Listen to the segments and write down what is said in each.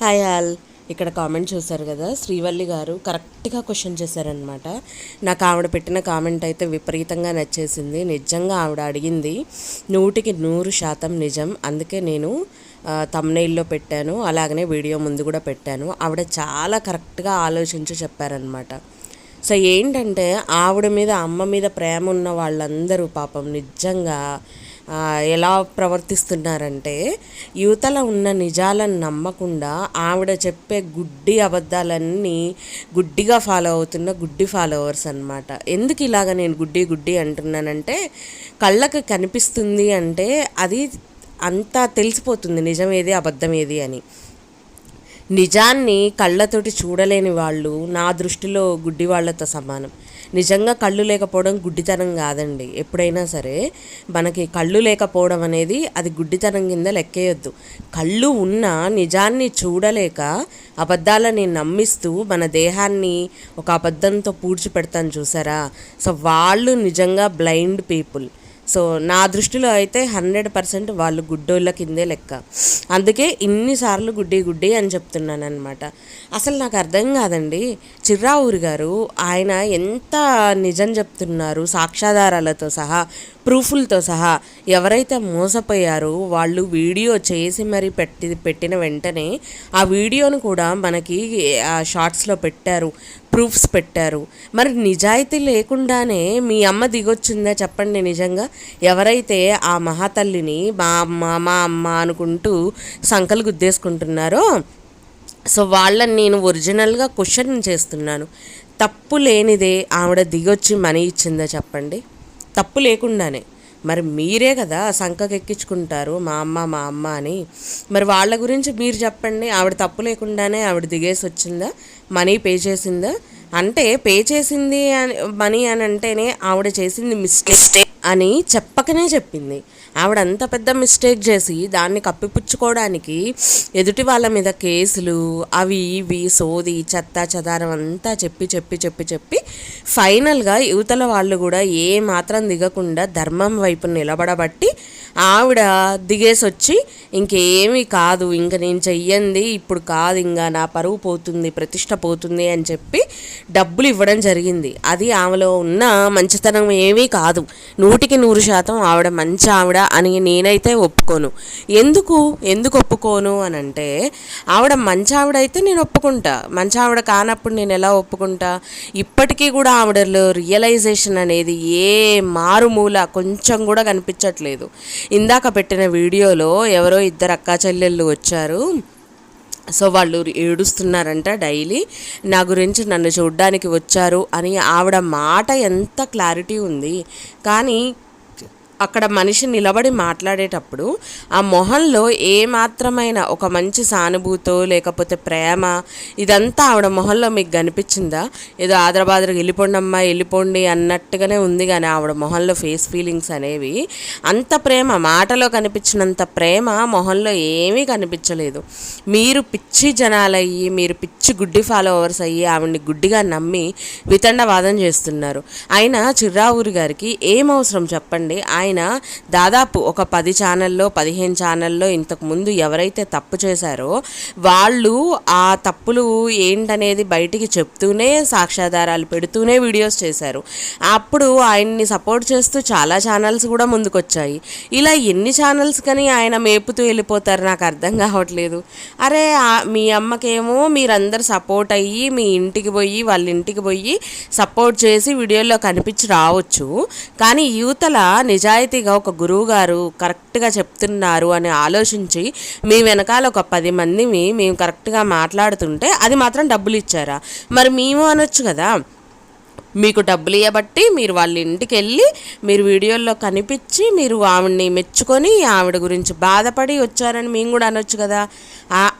Hi all ఇక్కడ comment చూశారు కదా శ్రీవల్లి గారు కరెక్ట్గా క్వశ్చన్ చేశారనమాట నాకు ఆవిడ పెట్టిన కామెంట్ అయితే విపరీతంగా నచ్చేసింది. నిజంగా ఆవిడ అడిగింది నూటికి నూరు శాతం నిజం. అందుకే నేను తమ్నైల్లో పెట్టాను. అలాగనే వీడియో ముందు కూడా పెట్టాను. ఆవిడ చాలా కరెక్ట్గా ఆలోచించి చెప్పారనమాట సో ఏంటంటే ఆవిడ మీద అమ్మ మీద ప్రేమ ఉన్న వాళ్ళందరూ పాపం నిజంగా ఎలా ప్రవర్తిస్తున్నారంటే యువతల ఉన్న నిజాలను నమ్మకుండా ఆవిడ చెప్పే గుడ్డి అబద్ధాలన్నీ గుడ్డిగా ఫాలో అవుతున్న గుడ్డి ఫాలోవర్స్ అన్నమాట. ఎందుకు ఇలాగ నేను గుడ్డి గుడ్డి అంటున్నానంటే కళ్ళకి కనిపిస్తుంది అంటే అది అంతా తెలిసిపోతుంది నిజం ఏది అబద్ధం ఏది అని. నిజాన్ని కళ్ళతోటి చూడలేని వాళ్ళు నా దృష్టిలో గుడ్డి వాళ్ళతో సమానం. నిజంగా కళ్ళు లేకపోవడం గుడ్డితనం కాదండి. ఎప్పుడైనా సరే మనకి కళ్ళు లేకపోవడం అనేది అది గుడ్డితనం కింద లెక్కేయొద్దు. కళ్ళు ఉన్న నిజాన్ని చూడలేక అబద్ధాలని నమ్మిస్తూ మన దేహాన్ని ఒక అబద్ధంతో పూడ్చిపెడతాను చూసారా? సో వాళ్ళు నిజంగా బ్లైండ్ పీపుల్. సో నా దృష్టిలో అయితే హండ్రెడ్ పర్సెంట్ వాళ్ళు గుడ్డోళ్ళ కిందే లెక్క. అందుకే ఇన్నిసార్లు గుడ్డి గుడ్డి అని చెప్తున్నాను అనమాట అసలు నాకు అర్థం కాదండి. చిర్రావూరి గారు ఆయన ఎంత నిజం చెప్తున్నారు సాక్ష్యాధారాలతో సహా ప్రూఫ్లతో సహా ఎవరైతే మోసపోయారో వాళ్ళు వీడియో చేసి మరి పెట్టి పెట్టిన వెంటనే ఆ వీడియోను కూడా మనకి ఆ షార్ట్స్లో పెట్టారు ప్రూఫ్స్ పెట్టారు. మరి నిజాయితీ లేకుండానే మీ అమ్మ దిగొచ్చిందా చెప్పండి నిజంగా? ఎవరైతే ఆ మహాతల్లిని మా అమ్మ మా అమ్మ అనుకుంటూ సంకలు గుద్దేసుకుంటున్నారో సో వాళ్ళని నేను ఒరిజినల్గా క్వశ్చన్ చేస్తున్నాను. తప్పు లేనిదే ఆవిడ దిగొచ్చి మనీ ఇచ్చిందా చెప్పండి? తప్పు లేకుండానే. మరి మీరే కదా సంకకెక్కించుకుంటారు మా అమ్మ మా అమ్మ అని. మరి వాళ్ళ గురించి మీరు చెప్పండి ఆవిడ తప్పు లేకుండానే ఆవిడ దిగేసి వచ్చిందా? మనీ పే చేసిందా? అంటే పే చేసింది అని మనీ అని అంటేనే ఆవిడ చేసింది మిస్టేక్ అని చెప్పకనే చెప్పింది. ఆవిడ అంత పెద్ద మిస్టేక్ చేసి దాన్ని కప్పిపుచ్చుకోవడానికి ఎదుటి వాళ్ళ మీద కేసులు అవి ఇవి సోది చెత్త చెదారం అంతా చెప్పి చెప్పి చెప్పి చెప్పి ఫైనల్గా యువతల వాళ్ళు కూడా ఏ మాత్రం దిగకుండా ధర్మం వైపు నిలబడబట్టి ఆవిడ దిగేసి వచ్చి ఇంకేమీ కాదు ఇంక నేను చెయ్యంది ఇప్పుడు కాదు ఇంకా నా పరువు పోతుంది ప్రతిష్ట పోతుంది అని చెప్పి డబ్బులు ఇవ్వడం జరిగింది. అది ఆమెలో ఉన్న మంచితనం ఏమీ కాదు. నూటికి నూరు శాతం ఆవిడ మంచి ఆవిడ అని నేనైతే ఒప్పుకోను. ఎందుకు? ఎందుకు ఒప్పుకోను అని అంటే ఆవిడ మంచి ఆవిడ అయితే నేను ఒప్పుకుంటా. మంచి ఆవిడ కానప్పుడు నేను ఎలా ఒప్పుకుంటా? ఇప్పటికీ కూడా ఆవిడలో రియలైజేషన్ అనేది ఏ మారుమూల కొంచెం కూడా కనిపించట్లేదు. ఇందాక పెట్టిన వీడియోలో ఎవరో ఇద్దరు అక్కా చెల్లెళ్ళు వచ్చారు. సో వాళ్ళు ఏడుస్తున్నారంట డైలీ. నా గురించి నన్ను చూడ్డానికి వచ్చారు అని ఆవిడ మాట ఎంత క్లారిటీ ఉంది. కానీ అక్కడ మనిషి నిలబడి మాట్లాడేటప్పుడు ఆ మొహంలో ఏ మాత్రమైన ఒక మంచి సానుభూతో లేకపోతే ప్రేమ ఇదంతా ఆవిడ మొహంలో మీకు కనిపించిందా? ఏదో ఆదరబాదరగా వెళ్ళిపోండమ్మా వెళ్ళిపోండి అన్నట్టుగానే ఉంది కానీ ఆవిడ మొహంలో ఫేస్ ఫీలింగ్స్ అనేవి. అంత ప్రేమ మాటలో కనిపించినంత ప్రేమ మొహంలో ఏమీ కనిపించలేదు. మీరు పిచ్చి జనాలయ్యి మీరు పిచ్చి గుడ్డి ఫాలోవర్స్ అయ్యి ఆవిడ్ని గుడ్డిగా నమ్మి వితండవాదం చేస్తున్నారు. అయినా చిర్రావూరి గారికి ఏం అవసరం చెప్పండి? ఆయన దాదాపు ఒక పది ఛానల్లో పదిహేను ఛానల్లో ఇంతకుముందు ఎవరైతే తప్పు చేశారో వాళ్ళు ఆ తప్పులు ఏంటనేది బయటికి చెప్తూనే సాక్ష్యాధారాలు పెడుతూనే వీడియోస్ చేశారు. అప్పుడు ఆయన్ని సపోర్ట్ చేస్తూ చాలా ఛానల్స్ కూడా ముందుకొచ్చాయి. ఇలా ఎన్ని ఛానల్స్ కానీ ఆయన మేపుతూ వెళ్ళిపోతారు నాకు అర్థం కావట్లేదు. అరే మీ అమ్మకేమో మీరందరు సపోర్ట్ అయ్యి మీ ఇంటికి పోయి వాళ్ళ ఇంటికి పోయి సపోర్ట్ చేసి వీడియోలో కనిపించి రావచ్చు. కానీ యువతల నిజాయితీగా ఒక గురువు గారు కరెక్ట్గా చెప్తున్నారు అని ఆలోచించి మీ వెనకాల ఒక పది మందిని మేము కరెక్ట్గా మాట్లాడుతుంటే అది మాత్రం డబ్బులు ఇచ్చారా? మరి మేము అనొచ్చు కదా. మీకు డబ్బులు ఇవ్వబట్టి మీరు వాళ్ళ ఇంటికి వెళ్ళి మీరు వీడియోల్లో కనిపించి మీరు ఆవిడ్ని మెచ్చుకొని ఆవిడ గురించి బాధపడి వచ్చారని మేము కూడా అనొచ్చు కదా.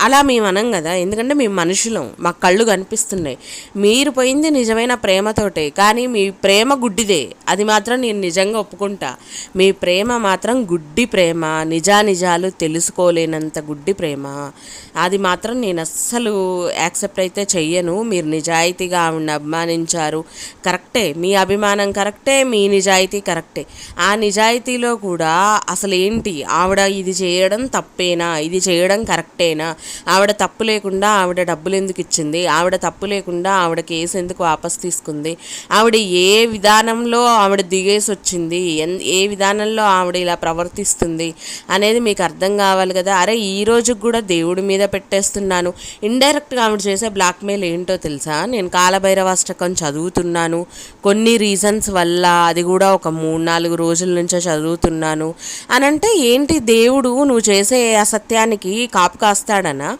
అలా మేము అనం కదా. ఎందుకంటే మేము మనుషులం. మా కళ్ళు కనిపిస్తున్నాయి. మీరు పోయింది నిజమైన ప్రేమతోటే. కానీ మీ ప్రేమ గుడ్డిదే. అది మాత్రం నేను నిజంగా ఒప్పుకుంటా. మీ ప్రేమ మాత్రం గుడ్డి ప్రేమ. నిజానిజాలు తెలుసుకోలేనంత గుడ్డి ప్రేమ. అది మాత్రం నేను అస్సలు యాక్సెప్ట్ అయితే చెయ్యను. మీరు నిజాయితీగా ఆవిడని అభిమానించారు. కరెక్టే మీ అభిమానం కరెక్టే మీ నిజాయితీ కరెక్టే. ఆ నిజాయితీలో కూడా అసలు ఏంటి ఆవిడ ఇది చేయడం తప్పేనా? ఇది చేయడం కరెక్టేనా? ఆవిడ తప్పు లేకుండా ఆవిడ డబ్బులు ఎందుకు ఇచ్చింది? ఆవిడ తప్పు లేకుండా ఆవిడ కేసు ఎందుకు వాపస్ తీసుకుంది? ఆవిడ ఏ విధానంలో ఆవిడ దిగేసి వచ్చింది? ఎన్ ఏ విధానంలో ఆవిడ ఇలా ప్రవర్తిస్తుంది? అనేది మీకు అర్థం కావాలి కదా? అరే ఈ రోజుకి కూడా దేవుడి మీద పెట్టేస్తున్నాను. ఇండైరెక్ట్గా ఆవిడ చేసే బ్లాక్మెయిల్ ఏంటో తెలుసా? నేను కాలభైరవాష్టకం చదువుతున్నాను. కొన్ని రీజన్స్ వల్ల అది కూడా ఒక మూడు నాలుగు రోజుల నుంచే చదువుతున్నాను. అని అంటే ఏంటి దేవుడు నువ్వు చేసే అసత్యానికి కాపు కాస్తాడనా?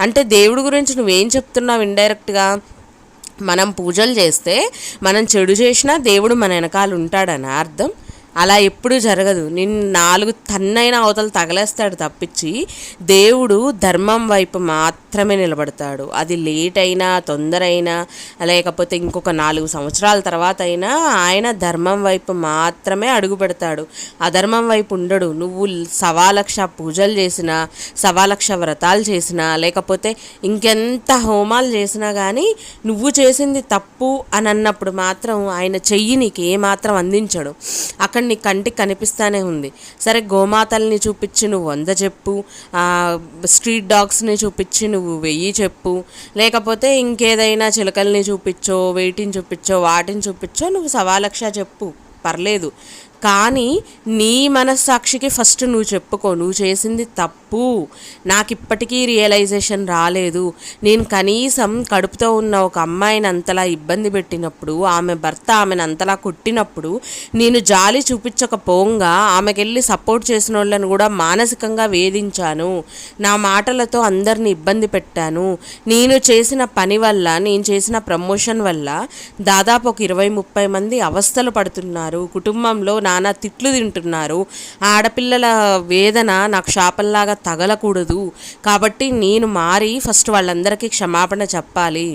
అంటే దేవుడి గురించి నువ్వేం చెప్తున్నావు ఇండైరెక్ట్గా మనం పూజలు చేస్తే మనం చెడు చేసినా దేవుడు మన వెనకాల ఉంటాడని అర్థం? అలా ఎప్పుడు జరగదు. నేను నాలుగు తన్నైన అవతలు తగలేస్తాడు తప్పించి దేవుడు ధర్మం వైపు మాత్రం మాత్రమే నిలబడతాడు. అది లేట్ అయినా తొందర అయినా లేకపోతే ఇంకొక నాలుగు సంవత్సరాల తర్వాత అయినా ఆయన ధర్మం వైపు మాత్రమే అడుగు పెడతాడు. అధర్మం వైపు ఉండడు. నువ్వు సవాలక్ష పూజలు చేసినా సవాలక్ష వ్రతాలు చేసినా లేకపోతే ఇంకెంత హోమాలు చేసినా కానీ నువ్వు చేసింది తప్పు అని అన్నప్పుడు మాత్రం ఆయన చెయ్యి నీకు ఏమాత్రం అందించడు. అక్కడ నీ కంటికి కనిపిస్తానే ఉంది. సరే గోమాతల్ని చూపించి నువ్వు వంద చెప్పు. స్ట్రీట్ డాగ్స్ని చూపించి నువ్వు వెయ్యి చెప్పు. లేకపోతే ఇంకేదైనా చిలకల్ని చూపించో వేటిని చూపించో వాటిని చూపించో నువ్వు సవాలక్ష చెప్పు. పర్లేదు. కానీ నీ మనస్సాక్షికి ఫస్ట్ నువ్వు చెప్పుకో నువ్వు చేసింది తప్పు. నాకు ఇప్పటికీ రియలైజేషన్ రాలేదు. నేను కనీసం కడుపుతో ఉన్న ఒక అమ్మాయిని అంతలా ఇబ్బంది పెట్టినప్పుడు ఆమె భర్త ఆమెను అంతలా కొట్టినప్పుడు నేను జాలి చూపించకపోగా ఆమెకెళ్ళి సపోర్ట్ చేసిన వాళ్ళని కూడా మానసికంగా వేధించాను. నా మాటలతో అందరిని ఇబ్బంది పెట్టాను. నేను చేసిన పని వల్ల నేను చేసిన ప్రమోషన్ వల్ల దాదాపు ఒక ఇరవై ముప్పై మంది అవస్థలు పడుతున్నారు. కుటుంబంలో నానా తిట్లు తింటున్నారు. ఆడపిల్లల వేదన నాకు శాపంలాగా తగలకూడదు. కాబట్టి నేను మారి ఫస్ట్ వాళ్ళందరికీ క్షమాపణ చెప్పాలి.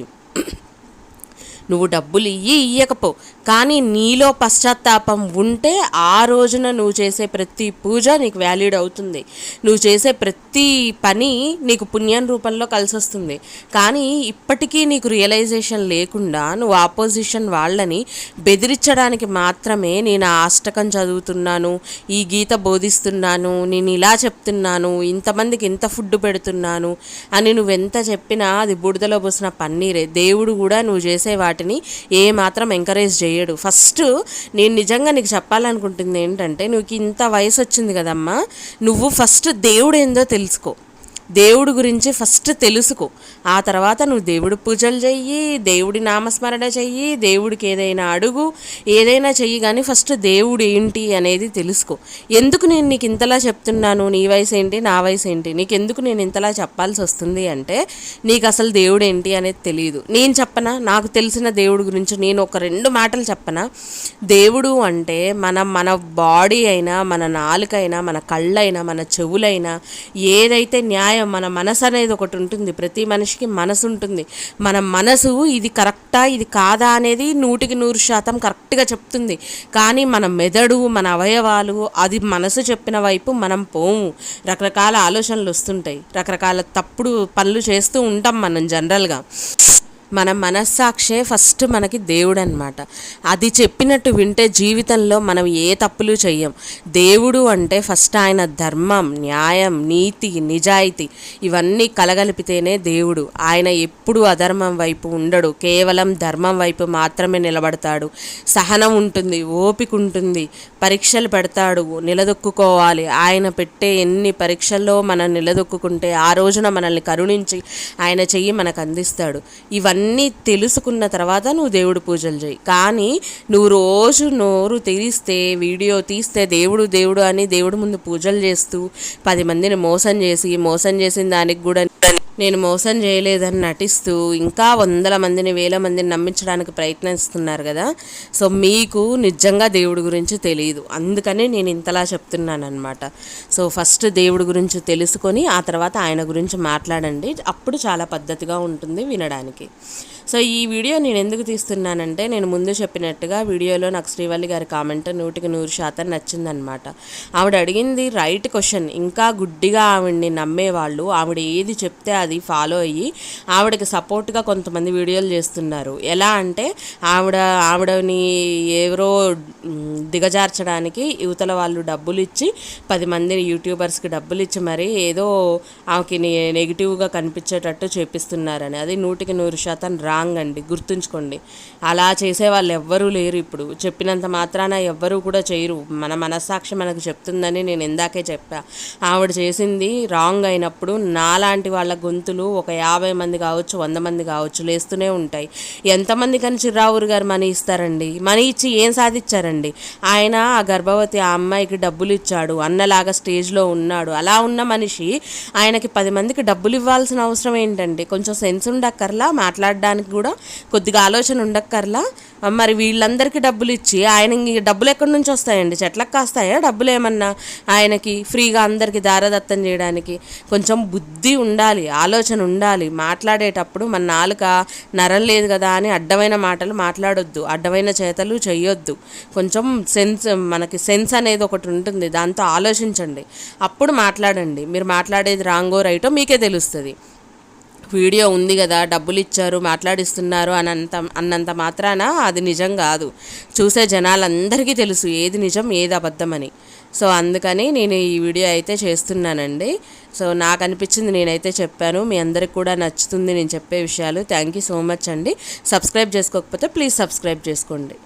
నువ్వు డబ్బులు ఇయ్యి ఇయ్యకపో. కానీ నీలో పశ్చాత్తాపం ఉంటే ఆ రోజున నువ్వు చేసే ప్రతి పూజ నీకు వ్యాలిడ్ అవుతుంది. నువ్వు చేసే ప్రతి పని నీకు పుణ్యం రూపంలో కలిసి వస్తుంది కానీ ఇప్పటికీ నీకు రియలైజేషన్ లేకుండా నువ్వు ఆపోజిషన్ వాళ్ళని బెదిరించడానికి మాత్రమే నేను ఆ అష్టకం చదువుతున్నాను ఈ గీత బోధిస్తున్నాను నేను ఇలా చెప్తున్నాను ఇంతమందికి ఇంత ఫుడ్ పెడుతున్నాను అని నువ్వెంత చెప్పినా అది బుడిదలో పోసిన పన్నీరే. దేవుడు కూడా నువ్వు చేసే వాటిని ఏ మాత్రం ఎంకరేజ్ చేయడు. ఫస్ట్ నేను నిజంగా నీకు చెప్పాలనుకుంటుంది ఏంటంటే నీకు ఇంత వయసు వచ్చింది కదమ్మా నువ్వు ఫస్ట్ దేవుడు ఏందో తెలుసుకో. దేవుడి గురించి ఫస్ట్ తెలుసుకో. ఆ తర్వాత నువ్వు దేవుడి పూజలు చెయ్యి దేవుడి నామస్మరణ చెయ్యి దేవుడికి ఏదైనా అడుగు ఏదైనా చెయ్యి కానీ ఫస్ట్ దేవుడు ఏంటి అనేది తెలుసుకో. ఎందుకు నేను నీకు ఇంతలా చెప్తున్నాను? నీ వయసు ఏంటి? నా వయసు ఏంటి? నీకు ఎందుకు నేను ఇంతలా చెప్పాల్సి వస్తుంది అంటే నీకు అసలు దేవుడు ఏంటి అనేది తెలియదు నేను చెప్పనా? నాకు తెలిసిన దేవుడి గురించి నేను ఒక రెండు మాటలు చెప్పనా? దేవుడు అంటే మన మన బాడీ అయినా మన నాలుకైనా మన కళ్ళైనా మన చెవులైనా ఏదైతే న్యాయ మన మనసు అనేది ఒకటి ఉంటుంది. ప్రతి మనిషికి మనసు ఉంటుంది. మన మనసు ఇది కరెక్టా ఇది కాదా అనేది నూటికి నూరు శాతం కరెక్ట్గా చెప్తుంది. కానీ మన మెదడు మన అవయవాలు అది మనసు చెప్పిన వైపు మనం పోము. రకరకాల ఆలోచనలు వస్తుంటాయి. రకరకాల తప్పుడు పనులు చేస్తూ ఉంటాం మనం జనరల్గా. మన మనస్సాక్షే ఫస్ట్ మనకి దేవుడు అనమాట అది చెప్పినట్టు వింటే జీవితంలో మనం ఏ తప్పులు చెయ్యం. దేవుడు అంటే ఫస్ట్ ఆయన ధర్మం న్యాయం నీతి నిజాయితీ ఇవన్నీ కలగలిపితేనే దేవుడు. ఆయన ఎప్పుడు అధర్మం వైపు ఉండడు. కేవలం ధర్మం వైపు మాత్రమే నిలబడతాడు. సహనం ఉంటుంది ఓపిక ఉంటుంది పరీక్షలు పెడతాడు నిలదొక్కుకోవాలి. ఆయన పెట్టే ఎన్ని పరీక్షల్లో మనం నిలదొక్కుంటే ఆ రోజున మనల్ని కరుణించి ఆయన చెయ్యి మనకు అందిస్తాడు. ఇవన్నీ అన్నీ తెలుసుకున్న తర్వాత నువ్వు దేవుడు పూజలు చేయి. కానీ నువ్వు రోజు నోరు తెరిస్తే వీడియో తీస్తే దేవుడు దేవుడు అని దేవుడు ముందు పూజలు చేస్తూ పది మందిని మోసం చేసి మోసం చేసిన దానికి కూడా నేను మోసం చేయలేదని నటిస్తూ ఇంకా వందల మందిని వేల మందిని నమ్మించడానికి ప్రయత్నిస్తున్నారు కదా. సో మీకు నిజంగా దేవుడి గురించి తెలియదు అందుకనే నేను ఇంతలా చెప్తున్నాను అనమాట సో ఫస్ట్ దేవుడి గురించి తెలుసుకొని ఆ తర్వాత ఆయన గురించి మాట్లాడండి. అప్పుడు చాలా పద్ధతిగా ఉంటుంది వినడానికి. సో ఈ వీడియో నేను ఎందుకు తీస్తున్నానంటే నేను ముందు చెప్పినట్టుగా వీడియోలో నాకు శ్రీవల్లి గారి కామెంట్ నూటికి నూరు శాతం నచ్చిందనమాట ఆవిడ అడిగింది రైట్ క్వశ్చన్. ఇంకా గుడ్డిగా ఆవిడ్ని నమ్మేవాళ్ళు. ఆవిడ ఏది చెప్తే అది ఫాలో అయ్యి ఆవిడకి సపోర్ట్గా కొంతమంది వీడియోలు చేస్తున్నారు. ఎలా అంటే ఆవిడ ఆవిడని ఎవరో దిగజార్చడానికి యువతల వాళ్ళు డబ్బులు ఇచ్చి పది మంది యూట్యూబర్స్కి డబ్బులు ఇచ్చి మరి ఏదో ఆమెకి నెగిటివ్గా కనిపించేటట్టు చేపిస్తున్నారని. అది నూటికి నూరు శాతం రాంగ్ అండి గుర్తుంచుకోండి. అలా చేసే వాళ్ళు ఎవ్వరూ లేరు ఇప్పుడు. చెప్పినంత మాత్రాన ఎవ్వరూ కూడా చేయరు. మన మనస్సాక్షి మనకు చెప్తుందని నేను ఇందాకే చెప్పా. ఆవిడ చేసింది రాంగ్ అయినప్పుడు నాలాంటి వాళ్ళ గొంతులు ఒక యాభై మంది కావచ్చు వంద మంది కావచ్చు లేస్తూనే ఉంటాయి. ఎంతమంది కానీ చిర్రావురు గారు మనీ ఇస్తారండి? మనీ ఇచ్చి ఏం సాధించారండి? ఆయన ఆ గర్భవతి ఆ అమ్మాయికి డబ్బులు ఇచ్చాడు. అన్నలాగా స్టేజ్లో ఉన్నాడు. అలా ఉన్న మనిషి ఆయనకి పది మందికి డబ్బులు ఇవ్వాల్సిన అవసరం ఏంటండి? కొంచెం సెన్స్ ఉండక్కర్లా? మాట్లాడడానికి కూడా కొద్దిగా ఆలోచన ఉండక్కర్లా. మరి వీళ్ళందరికీ డబ్బులు ఇచ్చి ఆయన ఇంక డబ్బులు ఎక్కడి నుంచి వస్తాయండి? చెట్లకు కాస్తాయా? డబ్బులు ఏమన్నా ఆయనకి ఫ్రీగా అందరికీ దారదత్తం చేయడానికి కొంచెం బుద్ధి ఉండాలి ఆలోచన ఉండాలి. మాట్లాడేటప్పుడు మన నాలుక నరం లేదు కదా అని అడ్డమైన మాటలు మాట్లాడొద్దు అడ్డమైన చేతలు చేయొద్దు కొంచెం సెన్స్ మనకి సెన్స్ అనేది ఒకటి ఉంటుంది దాంతో ఆలోచించండి. అప్పుడు మాట్లాడండి. మీరు మాట్లాడేది రాంగో రైటో మీకే తెలుస్తుంది. వీడియో ఉంది కదా డబ్బులు ఇచ్చారు మాట్లాడిస్తున్నారు అనంత అన్నంత మాత్రాన అది నిజం కాదు. చూసే జనాలందరికీ తెలుసు ఏది నిజం ఏది అబద్ధమని. సో అందుకని నేను ఈ వీడియో అయితే చేస్తున్నానండి. సో నాకు అనిపించింది నేనైతే చెప్పాను. మీ అందరికి కూడా నచ్చుతుంది నేను చెప్పే విషయాలు. థ్యాంక్ యూ సో మచ్ అండి. సబ్స్క్రైబ్ చేసుకోకపోతే ప్లీజ్ సబ్స్క్రైబ్ చేసుకోండి.